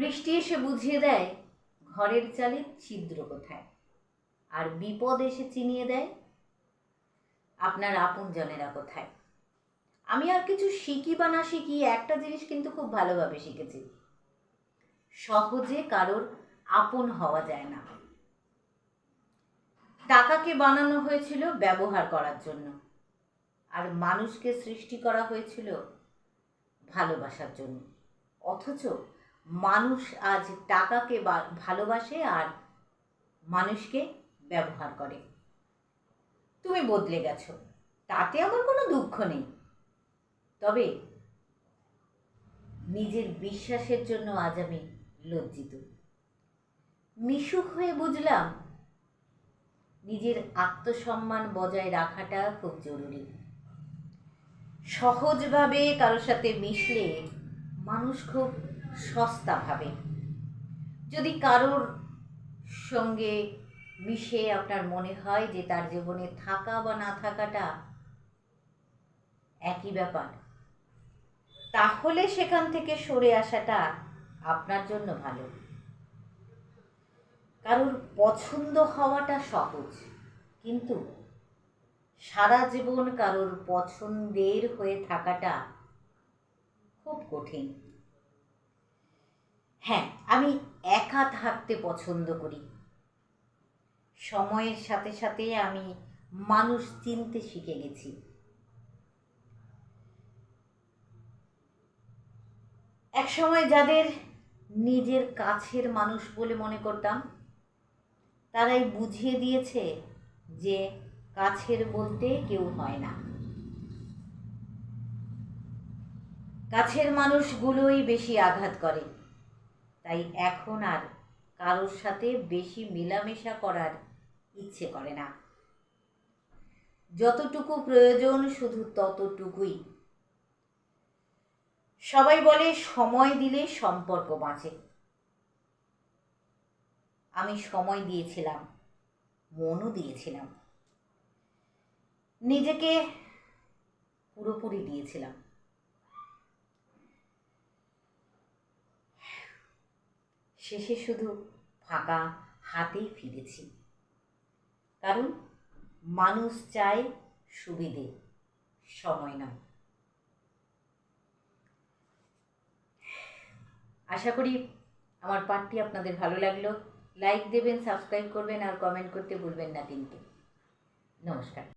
বৃষ্টি এসে বুঝিয়ে দেয়, ঘরের চালে ছিদ্র কোথায়? আর বিপদ এসে চিনিয়ে দেয়, আপনার আপনজনেরা কোথায়? আমি আর কিছু শিখি বা না শিখি, একটা জিনিস কিন্তু খুব ভালোভাবে শিখেছি। সহজে কারোর আপন হওয়া যায় না। টাকাকে বানানো হয়েছিল ব্যবহার করার জন্য। আর মানুষকে সৃষ্টি করা হয়েছিল ভালোবাসার জন্য। অথচ মানুষ আজ টাকাকে ভালোবাসে আর মানুষকে ব্যবহার করে। তুমি বদলে গেছো, তাতে আমার কোনো দুঃখ নেই। তবে নিজের বিশ্বাসের জন্য আজ আমি লজ্জিত। মিশুক হয়ে বুঝলাম, নিজের আত্মসম্মান বজায় রাখাটা খুব জরুরি। সহজভাবে কারোর সাথে মিশলে মানুষ খুব সস্তা ভাবে যদি কারোর সঙ্গে মিশে আপনার মনে হয় যে তার জীবনে থাকা বা না থাকাটা একই ব্যাপার, তাহলে সেখান থেকে সরে আসাটা আপনার জন্য ভালো। কারোর পছন্দ হওয়াটা সহজ, কিন্তু সারা জীবন কারোর পছন্দের হয়ে থাকাটা খুব কঠিন। হ্যাঁ আমি একা থাকতে পছন্দ করি। সময়ের সাথে সাথে আমি মানুষ চিনতে শিখে গেছি। একসময় যাদের নিজের কাছের মানুষ বলে মনে করতাম, তারাই বুঝিয়ে দিয়েছে যে কাছের বলতে কেউ হয় না। কাছের মানুষগুলোই বেশি আঘাত করে। তাই এখন আর কারোর সাথে বেশি মেলামেশা করার ইচ্ছে করে না। যতটুকু প্রয়োজন শুধু ততটুকুই। সবাই বলে সময় দিলে সম্পর্ক বাঁচে। আমি সময় দিয়েছিলাম, মনও দিয়েছিলাম। নিজেকে পুরোপুরি দিয়েছিলাম। শেষে শুধু ফাঁকা হাতেই ফিরেছি। কারণ মানুষ চায় সুবিধে, সময় না আশা করি আমার পাঠটি আপনাদের ভালো লাগল। লাইক দেবেন, সাবস্ক্রাইব করবেন আর কমেন্ট করতে ভুলবেন না কিন্তু নমস্কার।